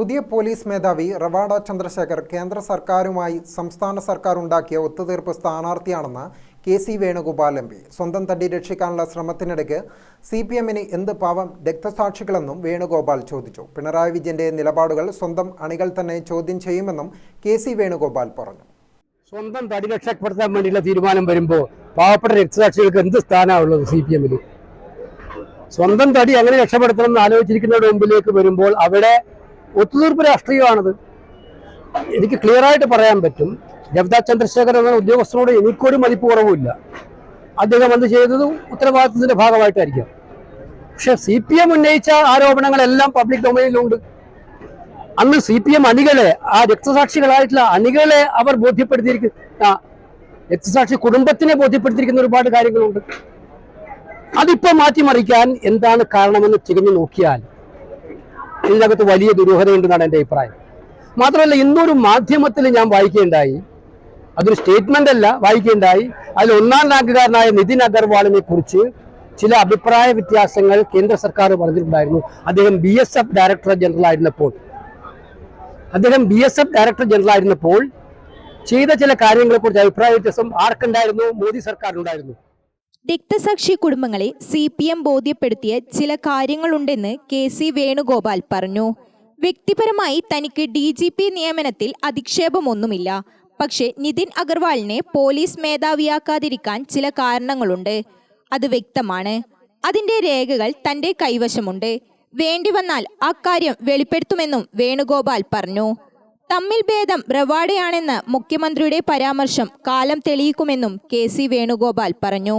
പുതിയ പോലീസ് മേധാവി റവാഡ ചന്ദ്രശേഖർ കേന്ദ്ര സർക്കാരുമായി സംസ്ഥാന സർക്കാർ ഉണ്ടാക്കിയ ഒത്തുതീർപ്പ് സ്ഥാനാർത്ഥിയാണെന്ന് K C Venugopal M P. സ്വന്തം തടി രക്ഷിക്കാനുള്ള ശ്രമത്തിനിടയ്ക്ക് സി പി എമ്മിന് എന്ത് പാവം രക്തസാക്ഷികളെന്നും വേണുഗോപാൽ ചോദിച്ചു. പിണറായി വിജയന്റെ നിലപാടുകൾ സ്വന്തം അണികൾ തന്നെ ചോദ്യം ചെയ്യുമെന്നും കെ സി വേണുഗോപാൽ പറഞ്ഞു. സ്വന്തം തടി രക്ഷപ്പെടുത്താൻ വേണ്ടിയുള്ള തീരുമാനം വരുമ്പോൾ പാവപ്പെട്ട രക്തസാക്ഷികൾക്ക് എന്ത് സ്ഥാനമാണുള്ളത് സി പി എമ്മിൽ സ്വന്തം തടി എങ്ങനെ രക്ഷപ്പെടുത്തണം എന്ന് ആലോചിച്ചിരിക്കുന്നവരുടെ മുമ്പിലേക്ക് വരുമ്പോൾ അവിടെ ഒത്തുതീർപ്പ് രാഷ്ട്രീയമാണത്. എനിക്ക് ക്ലിയർ ആയിട്ട് പറയാൻ പറ്റും ജവദ ചന്ദ്രശേഖർ എന്ന ഉദ്യോഗസ്ഥനോട് എനിക്കൊരു മതിപ്പ് കുറവുമില്ല. അദ്ദേഹം എന്ത് ചെയ്തത്? ഉത്തരവാദിത്തത്തിന്റെ ഭാഗമായിട്ടായിരിക്കാം. പക്ഷെ സി പി എം ഉന്നയിച്ച ആരോപണങ്ങളെല്ലാം പബ്ലിക് ഡൊമൈനിലുണ്ട് അന്ന് സി പി എം അണികളെ ആ രക്തസാക്ഷികളായിട്ടുള്ള അണികളെ അവർ ബോധ്യപ്പെടുത്തിയിരിക്കുന്ന രക്തസാക്ഷി കുടുംബത്തിനെ ബോധ്യപ്പെടുത്തിയിരിക്കുന്ന ഒരുപാട് കാര്യങ്ങളുണ്ട്. അതിപ്പോ മാറ്റിമറിക്കാൻ എന്താണ് കാരണമെന്ന് തിരിഞ്ഞു നോക്കിയാൽ ഇതിനകത്ത് വലിയ ദുരൂഹതയുണ്ടെന്നാണ് എന്റെ അഭിപ്രായം. മാത്രമല്ല ഇന്നൊരു മാധ്യമത്തിൽ ഞാൻ വായിക്കുകയുണ്ടായി. അതൊരു സ്റ്റേറ്റ്മെന്റ് അല്ല വായിക്കുകയുണ്ടായി. അതിൽ ഒന്നാം റാങ്കുകാരനായ നിതിൻ അഗർവാളിനെ കുറിച്ച് ചില അഭിപ്രായ വ്യത്യാസങ്ങൾ കേന്ദ്ര സർക്കാർ പറഞ്ഞിട്ടുണ്ടായിരുന്നു. അദ്ദേഹം B S F director general ആയിരുന്നപ്പോൾ. അദ്ദേഹം B S F director general ആയിരുന്നപ്പോൾ ചെയ്ത ചില കാര്യങ്ങളെക്കുറിച്ച് അഭിപ്രായ വ്യത്യാസം ആർക്കുണ്ടായിരുന്നു? മോദി സർക്കാരിനുണ്ടായിരുന്നു. രക്തസാക്ഷി കുടുംബങ്ങളെ സി പി എം ബോധ്യപ്പെടുത്തിയ ചില കാര്യങ്ങളുണ്ടെന്ന് കെ സി വേണുഗോപാൽ പറഞ്ഞു. വ്യക്തിപരമായി തനിക്ക് ഡി ജി പി നിയമനത്തിൽ അധിക്ഷേപമൊന്നുമില്ല. പക്ഷേ നിതിൻ അഗർവാളിനെ പോലീസ് മേധാവിയാക്കാതിരിക്കാൻ ചില കാരണങ്ങളുണ്ട്. അത് വ്യക്തമാണ്. അതിന്റെ രേഖകൾ തന്റെ കൈവശമുണ്ട്. വേണ്ടി വന്നാൽ അക്കാര്യം വെളിപ്പെടുത്തുമെന്നും വേണുഗോപാൽ പറഞ്ഞു. തമ്മിൽ ഭേദം റവാഡയാണെന്ന് മുഖ്യമന്ത്രിയുടെ പരാമർശം കാലം തെളിയിക്കുമെന്നും കെ സി വേണുഗോപാൽ പറഞ്ഞു.